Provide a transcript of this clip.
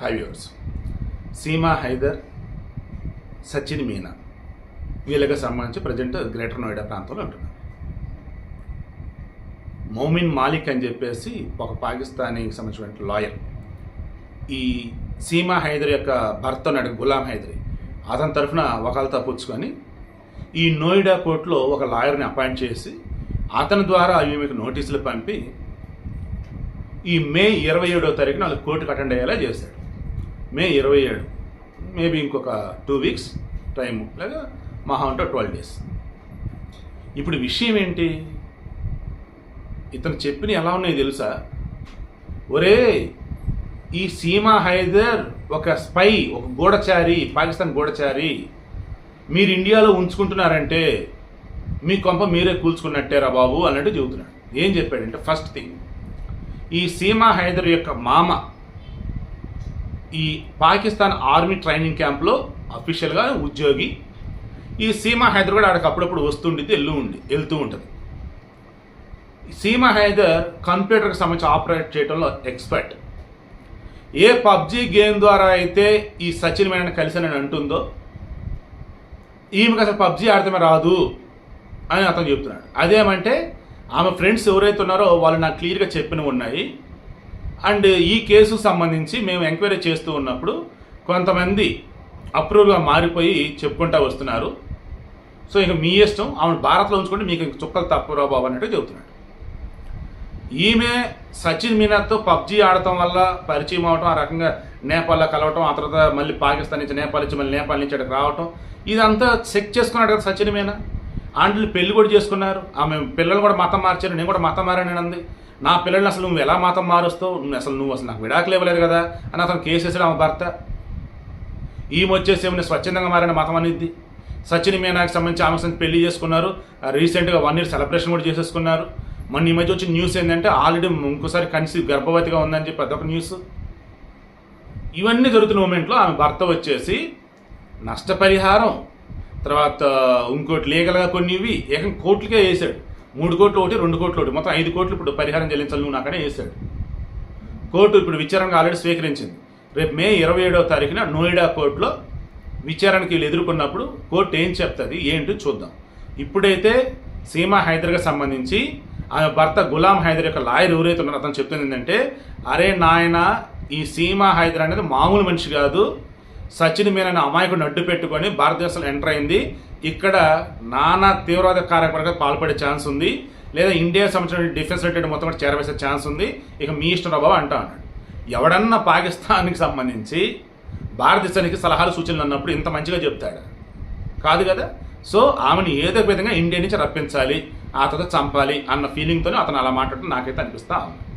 హైవ్యూర్స్ సీమా హైదర్ సచిన్ మీనా. వీళ్ళకి సంబంధించి present greater Noida ప్రాంతంలో ఉంటున్నారు మౌమిన్ మాలిక్ అని చెప్పేసి ఒక పాకిస్తానీకి సంబంధించిన లాయర్. ఈ సీమా హైదర్ యొక్క భర్త ఉన్నాడు గులాం హైదరి. అతని తరఫున ఒకళ్ళతో పుచ్చుకొని ఈ నోయిడా కోర్టులో ఒక లాయర్ని అపాయింట్ చేసి అతని ద్వారా ఈమెకు నోటీసులు పంపి ఈ మే ఇరవై ఏడో తారీఖున వాళ్ళు కోర్టుకు అటెండ్ అయ్యేలా చేశాడు. మే ఇరవై ఏడు. మేబీ ఇంకొక టూ వీక్స్ టైము లేదా మహా అంటే ట్వెల్వ్ డేస్ ఇప్పుడు విషయం ఏంటి? ఇతను చెప్పిన ఎలా ఉన్నాయి తెలుసా? ఒరే ఈ సీమా హైదర్ ఒక స్పై ఒక గూఢచారి పాకిస్తాన్ గూఢచారి మీరు ఇండియాలో ఉంచుకుంటున్నారంటే మీ కొంప మీరే కూల్చుకున్నట్టేరా బాబు అన్నట్టు చెబుతున్నాడు. ఏం చెప్పాడంటే ఫస్ట్ థింగ్ ఈ సీమా హైదర్ యొక్క మామ ఈ పాకిస్తాన్ ఆర్మీ ట్రైనింగ్ క్యాంప్లో అఫీషియల్గా ఉద్యోగి ఈ సీమా హైదర్ కూడా ఆడికి అప్పుడప్పుడు వస్తుండిద్ది వెళ్ళు ఉండి వెళ్తూ ఉంటుంది. సీమా హైదర్ కంప్యూటర్కి సంబంధించి ఆపరేట్ చేయడంలో ఎక్స్పర్ట్ ఏ పబ్జి గేమ్ ద్వారా అయితే ఈ సచిన్ మేనన్ నేను అంటుందో ఈమెకు అసలు పబ్జి ఆడతామే రాదు అని అతను చెప్తున్నాడు. అదేమంటే ఆమె ఫ్రెండ్స్ ఎవరైతే ఉన్నారో వాళ్ళు నాకు క్లియర్గా చెప్పినవి ఉన్నాయి. అండ్ ఈ కేసు సంబంధించి మేము ఎంక్వైరీ చేస్తూ ఉన్నప్పుడు కొంతమంది అప్రూవ్గా మారిపోయి చెప్పుకుంటా వస్తున్నారు. సో ఇక మీ ఇష్టం ఆమెను భారత్లో ఉంచుకుంటే మీకు ఇంక చుక్కలు తప్పురా బాబు అన్నట్టు చెబుతున్నాడు. ఈమె సచిన్ మీనాతో పబ్జీ ఆడటం వల్ల పరిచయం అవటం ఆ రకంగా నేపాల్లో కలవటం ఆ తర్వాత మళ్ళీ పాకిస్తాన్ నుంచి నేపాల్ నుంచి మళ్ళీ నేపాల్ నుంచి అక్కడికి రావటం ఇదంతా చెక్ చేసుకున్నాడు కదా సచిన్ మీనా? ఆంటీలు పెళ్ళి కూడా చేసుకున్నారు. ఆమె పిల్లలు కూడా మతం మార్చారు. నేను కూడా మతం మారానంది నా పిల్లల్ని అసలు నువ్వు ఎలా మతం మారుస్తావు? నువ్వు అసలు నువ్వు అసలు నాకు విడాకులు ఇవ్వలేదు కదా. అని అతను కేసేసాడు ఆమె భర్త. ఈమె వచ్చేసి ఏమైనా స్వచ్ఛందంగా మారిన మతం అనేది సచిన్ మీనాకి సంబంధించి ఆమె సంబంధించి పెళ్ళి చేసుకున్నారు. రీసెంట్గా వన్ ఇయర్ సెలబ్రేషన్ కూడా చేసేసుకున్నారు. మొన్న ఈ మధ్య వచ్చిన న్యూస్ ఏంటంటే ఆల్రెడీ ఇంకోసారి కన్సీవ్ గర్భవతిగా ఉందని చెప్పి అదొక న్యూస్ ఇవన్నీ జరుగుతున్న మూమెంట్లో ఆమె భర్త వచ్చేసి నష్టపరిహారం తర్వాత ఇంకోటి లీగల్గా కొన్ని ఇవి ఏకం కోట్లకే వేసాడు. మూడు కోట్లు ఒకటి రెండు కోట్లు ఒకటి. మొత్తం ఐదు కోట్లు ఇప్పుడు పరిహారం చెల్లించాలి నువ్వు నాకనే వేసాడు. కోర్టు ఇప్పుడు విచారణకు ఆల్రెడీ స్వీకరించింది. రేపు మే ఇరవై ఏడవ తారీఖున నోయిడా కోర్టులో విచారణకి వీళ్ళు ఎదుర్కొన్నప్పుడు కోర్టు ఏం చెప్తుంది ఏంటో చూద్దాం. ఇప్పుడైతే సీమా హైదర్కి సంబంధించి ఆమె భర్త గులాం హైదర్ యొక్క లాయర్ ఎవరైతే ఉన్నారో అతను చెప్తుంది ఏంటంటే అరే నాయన ఈ సీమా హైదర్ అనేది మామూలు మనిషి కాదు సచిన్ మీనని అమాయకుడిని అడ్డు పెట్టుకొని భారతదేశంలో ఎంటర్ అయింది. ఇక్కడ నానా తీవ్రవాద కార్యక్రమాలకు పాల్పడే ఛాన్స్ ఉంది. లేదా ఇండియా సంబంధించిన డిఫెన్స్ రిలేటెడ్ మొత్తం కూడా చేరవేసే ఛాన్స్ ఉంది. ఇక మీ ఇష్టం బాబు అంటా అన్నాడు. ఎవడన్నా పాకిస్తాన్కి సంబంధించి భారతదేశానికి సలహాలు సూచనలు అన్నప్పుడు ఇంత మంచిగా చెప్తాడు. కాదు కదా? సో ఆమెను ఏదో విధంగా ఇండియా నుంచి రప్పించాలి ఆ తర్వాత చంపాలి అన్న ఫీలింగ్తోనే అతను అలా మాట్లాడటం నాకైతే అనిపిస్తా ఉంది.